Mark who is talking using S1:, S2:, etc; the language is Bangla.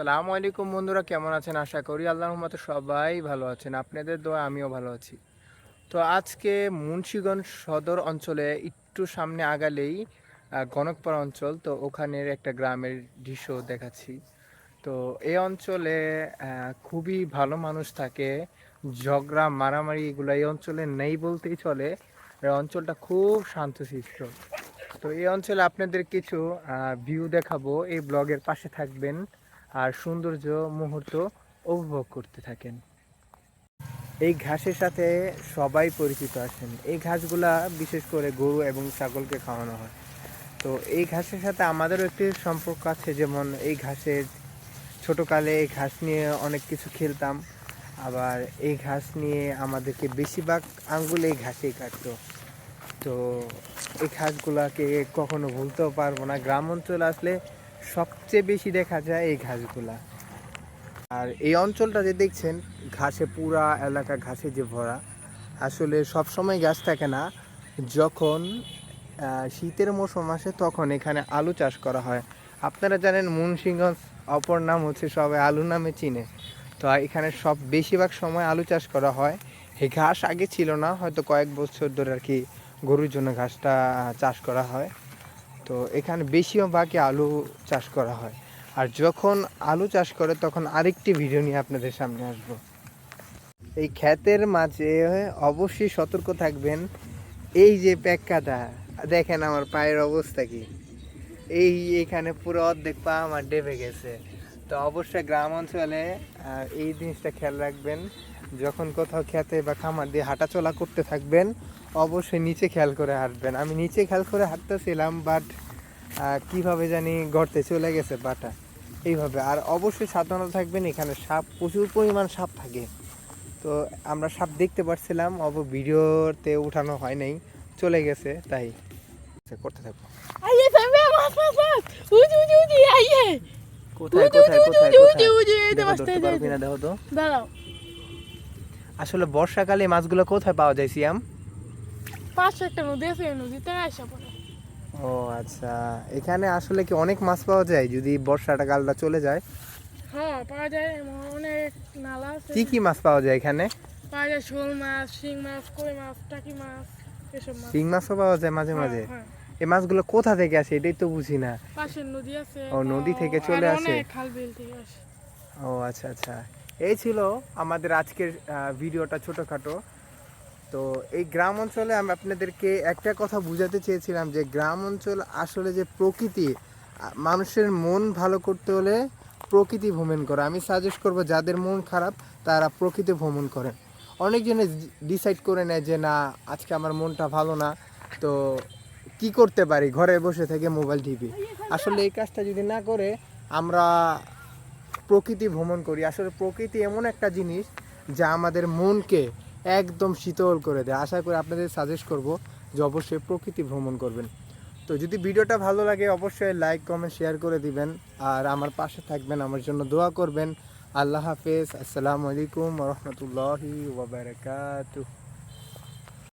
S1: আসসালামু আলাইকুম বন্ধুরা, কেমন আছেন? আশা করি আল্লাহর মতো সবাই ভালো আছেন, আপনাদের দোয়া আমিও ভালো আছি। তো আজকে মুন্সিগঞ্জ সদর অঞ্চলে একটু সামনে আগালেই গণকপাড়া অঞ্চল, তো ওখানের একটা গ্রামের দৃশ্য দেখাচ্ছি। তো এই অঞ্চলে খুবই ভালো মানুষ থাকে, ঝগড়া, মারামারি এগুলো এই অঞ্চলে নেই বলতেই চলে অঞ্চলটা খুব শান্ত শান্তশিষ্ট। তো এই অঞ্চলে আপনাদের কিছু ভিউ দেখাবো, এই ব্লগের পাশে থাকবেন। আর সৌন্দর্য মুহূর্ত উপভোগ করতে থাকেন। এই ঘাসের সাথে সবাই পরিচিত আছেন। এই ঘাসগুলা বিশেষ করে গরু এবং ছাগলকে খাওয়ানো হয়। তো এই ঘাসের সাথে আমাদেরও একটি সম্পর্ক আছে, যেমন এই ঘাসের ছোটোকালে এই ঘাস নিয়ে অনেক কিছু খেলতাম। আবার এই ঘাস নিয়ে আমাদেরকে বেশিরভাগ আঙ্গুল এই ঘাসেই কাটতো। তো এই ঘাসগুলাকে কখনো ভুলতেও পারব না। গ্রাম অঞ্চলে আসলে সবচেয়ে বেশি দেখা যায় এই ঘাসগুলা। আর এই অঞ্চলটা যে দেখছেন, ঘাসে পুরা এলাকা ঘাসে যে ভরা, আসলে সব সময় গাছ থাকে না। যখন শীতের মৌসুম আসে তখন এখানে আলু চাষ করা হয়। আপনারা জানেন মুন্সিগঞ্জ অপর নাম হচ্ছে সবাই আলু নামে চিনে। তো এখানে সব বেশিরভাগ সময় আলু চাষ করা হয়। এই ঘাস আগে ছিল না, হয়তো কয়েক বছর ধরে আর কি গরুর জন্য ঘাসটা চাষ করা হয়। তো এখানে বেশিরভাগই আলু চাষ করা হয়। আর যখন আলু চাষ করে, তখন আরেকটি ভিডিও নিয়ে আপনাদের সামনে আসব। এই ক্ষেতের মাঝে অবশ্যই সতর্ক থাকবেন। এই যে প্যাক্কাটা, দেখেন আমার পায়ের অবস্থা কি। এই এখানে পুরো অর্ধেক পা আমার ডেবে গেছে। তো অবশ্যই গ্রাম অঞ্চলে এই জিনিসটা খেয়াল রাখবেন। যখন কোথাও খেতে বা খামার দিয়ে হাঁটাচলা করতে থাকবেন, অবশ্যই নিচে খেয়াল করে হাঁটবেন। আমি নিচে খেয়াল করে হাঁটতেছিলাম বাট কীভাবে জানি গর্তে চলে গেছে বাটা এইভাবে। আর অবশ্যই সাবধানে থাকবেন, এখানে সাপ, প্রচুর পরিমাণ সাপ থাকে। তো আমরা সাপ দেখতে পাচ্ছিলাম অব ভিডিওতে উঠানো হয় নাই, চলে গেছে, তাই। করতে থাকব। কোথায় কোথায় কোথায় কোথায়? দেখো, তো।
S2: দাঁড়াও।
S1: আসলে বর্ষাকালে মাছগুলো কোথায় পাওয়া যায় সিয়াম?
S2: পাঁচশো একটা নদী আছে নদীতে আসা পড়ে।
S1: ও আচ্ছা। এখানে আসলে কি অনেক মাছ পাওয়া যায় যদি বর্ষাটা কালটা চলে যায়?
S2: হ্যাঁ পাওয়া যায় অনেক নালা আছে।
S1: কি কি মাছ পাওয়া যায় এখানে?
S2: পাওয়া যায় শোল মাছ শিং মাছ কই মাছ টাকি মাছ এসব মাছ।
S1: শিং মাছও পাওয়া যায় মাঝে
S2: হ্যাঁ,
S1: মাঝে?
S2: হ্যাঁ।
S1: এই মাছগুলো কোথা থেকে আসে এটাই তো বুঝি না।
S2: পাশের নদী আছে।
S1: ও, নদী থেকে চলে আসে?
S2: খাল বিল থেকে আসে।
S1: ও আচ্ছা আচ্ছা। এই ছিল আমাদের আজকের ভিডিওটা ছোটোখাটো। তো এই গ্রাম অঞ্চলে আমি আপনাদেরকে একটা কথা বুঝাতে চেয়েছিলাম যে গ্রাম অঞ্চল আসলে যে প্রকৃতি মানুষের মন ভালো করতে হলে প্রকৃতি ভ্রমণ করে। আমি সাজেস্ট করব যাদের মন খারাপ তারা প্রকৃতি ভ্রমণ করেন অনেকজনে ডিসাইড করে নেয় যে না আজকে আমার মনটা ভালো না। তো কি করতে পারি? ঘরে বসে থেকে মোবাইল, টিভি। আসলে এই কাজটা যদি না করে, আমরা প্রকৃতি ভ্রমণ করি। আসলে প্রকৃতি এমন একটা জিনিস যা আমাদের মনকে একদম শীতল করে দেয়। আশা করি আপনাদের সাজেস্ট করব যে অবশ্যই প্রকৃতি ভ্রমণ করবেন। তো যদি ভিডিওটা ভালো লাগে, অবশ্যই লাইক কমেন্ট শেয়ার করে দিবেন। আর আমার পাশে থাকবেন, আমার জন্য দোয়া করবেন। আল্লাহ হাফেজ। আসসালামু আলাইকুম রহমতুল্লাহি ওবরাকাতুহ